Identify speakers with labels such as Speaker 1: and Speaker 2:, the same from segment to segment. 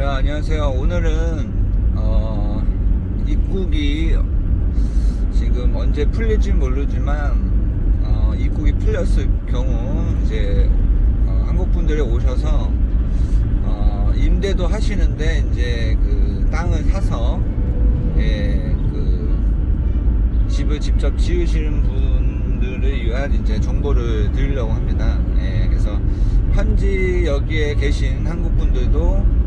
Speaker 1: 네, 안녕하세요. 오늘은 어, 입국이 지금 언제 풀릴지 모르지만 어, 입국이 풀렸을 경우 이제 어, 한국 분들이 오셔서 어, 임대도 하시는데 이제 그 땅을 사서 예, 그 집을 직접 지으시는 분들을 위한 이제 정보를 드리려고 합니다. 예, 그래서 현지 여기에 계신 한국 분들도 어,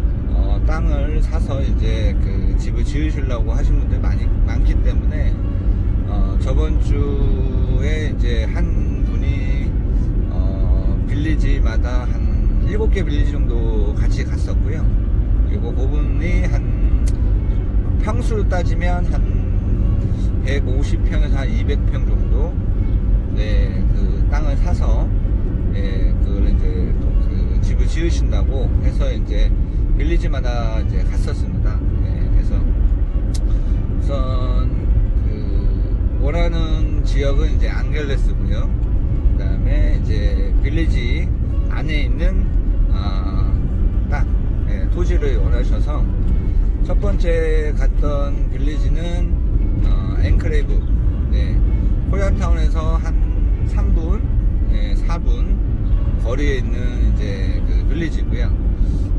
Speaker 1: 땅을 사서 이제 그 집을 지으시려고 하신 분들 많이 많기 때문에 어, 저번 주에 이제 한 분이 어, 빌리지마다 한 7개 빌리지 정도 같이 갔었고요. 그리고 그분이 한 평수로 따지면 한 150평에서 한 200평 정도 네, 그 땅을 사서 예, 그걸 이제 그 집을 지으신다고 해서 이제 빌리지마다 이제 갔었습니다. 예, 그래서 우선 그 원하는 지역은 이제 앙겔레스고요. 그다음에 이제 빌리지 안에 있는 아, 땅 예, 토지를 원하셔서 첫 번째 갔던 빌리지는 어, 앵크레이브 네, 코리아타운에서 한 3분, 네, 4분 거리에 있는 이제 그 빌리지고요.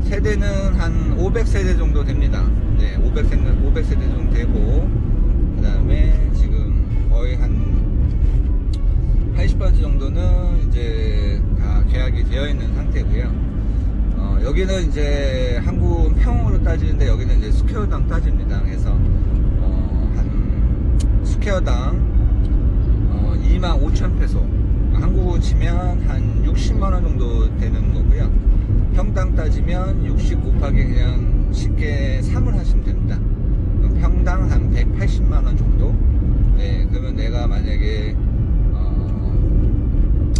Speaker 1: 세대는 한 500세대 정도 됩니다. 네, 500세대, 500세대 정도 되고, 그 다음에 지금 거의 한 80% 정도는 이제 다 계약이 되어 있는 상태고요. 어, 여기는 이제 한국은 평으로 따지는데 여기는 이제 스퀘어당 따집니다. 그래서 어, 한 스퀘어당 어, 2만 5천 페소 한국으로 치면 한 60만 원 정도 되는 거고요. 평당 따지면 60 곱하기 그냥 쉽게 3을 하시면 됩니다. 평당 한 180만 원 정도. 네, 그러면 내가 만약에 어,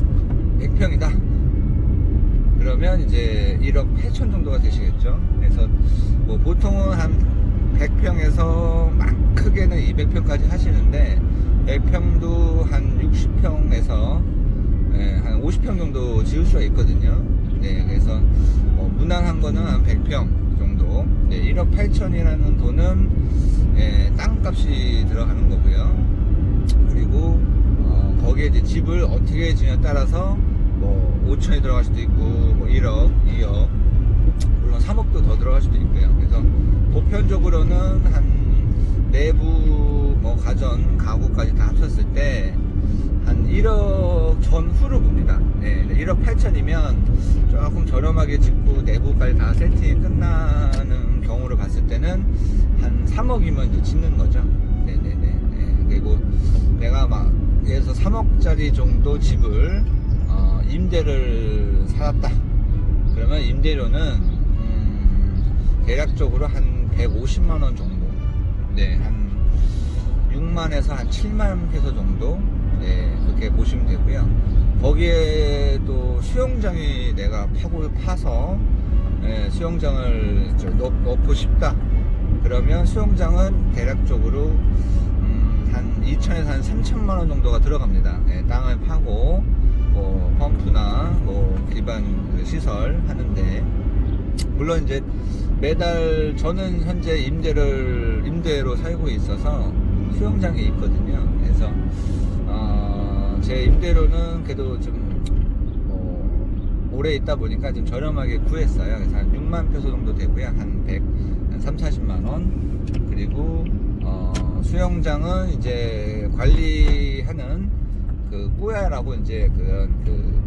Speaker 1: 100평이다. 그러면 이제 1억 8천 정도가 되시겠죠. 그래서 뭐 보통은 한 100평에서 막 크게는 200평까지 하시는데 100평도 한 60평에서 예, 한 50평 정도 지을 수가 있거든요. 네, 그래서 어, 무난한 거는 한 100평 정도. 네, 1억 8천이라는 돈은 예, 땅값이 들어가는 거고요. 그리고 어, 거기에 이제 집을 어떻게 지냐에 따라서 뭐 5천이 들어갈 수도 있고 뭐 1억, 2억, 물론 3억도 더 들어갈 수도 있고요. 그래서 보편적으로는 한 내부 뭐 가전, 가구까지 다 합쳤을 때 한 1억 전후로 봅니다. 네, 1억 8천이면 조금 저렴하게 짓고 내부까지 다 세팅이 끝나는 경우를 봤을 때는 한 3억이면 이제 짓는 거죠. 네네네. 네, 그리고 내가 막 예를 들어서 3억짜리 정도 집을 어, 임대를 살았다. 그러면 임대료는 음, 대략적으로 한 150만 원 정도. 네, 한 6만에서 한 7만 페소 정도. 네, 그렇게 보시면 되고요. 거기에 또 수영장이 내가 파고 파서 네, 수영장을 저 넣, 넣고 싶다. 그러면 수영장은 대략적으로 음, 한 2천에서 한 3천만 원 정도가 들어갑니다. 네, 땅을 파고 뭐 펌프나 뭐 기반 그 시설 하는데 물론 이제 매달 저는 현재 임대를 임대로 살고 있어서 수영장에 있거든요. 그래서 어, 제 임대료는 그래도 좀 뭐 오래 있다 보니까 좀 저렴하게 구했어요. 그래서 한 6만 페소 정도 되고요. 한 100, 한 3, 40만 원. 그리고 어, 수영장은 이제 관리하는 그 꾸야라고 이제 그런 그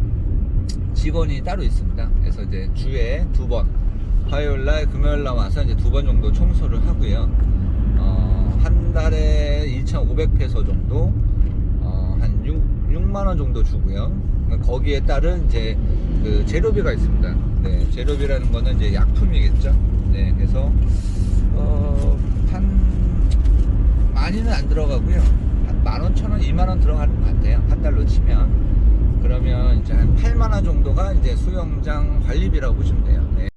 Speaker 1: 직원이 따로 있습니다. 그래서 이제 주에 두 번, 화요일 날, 금요일 날 와서 이제 두 번 정도 청소를 하고요. 어, 한 달에 2,500페소 정도, 어, 한 6, 6만 원 정도 주고요. 거기에 따른 이제 그 재료비가 있습니다. 네, 재료비라는 거는 이제 약품이겠죠. 네, 그래서 어, 한 많이는 안 들어가고요. 한 만 원, 천 원, 이만 원 들어가는 것 같아요. 한 달로 치면. 그러면 이제 한 8만 원 정도가 이제 수영장 관리비라고 보시면 돼요. 네.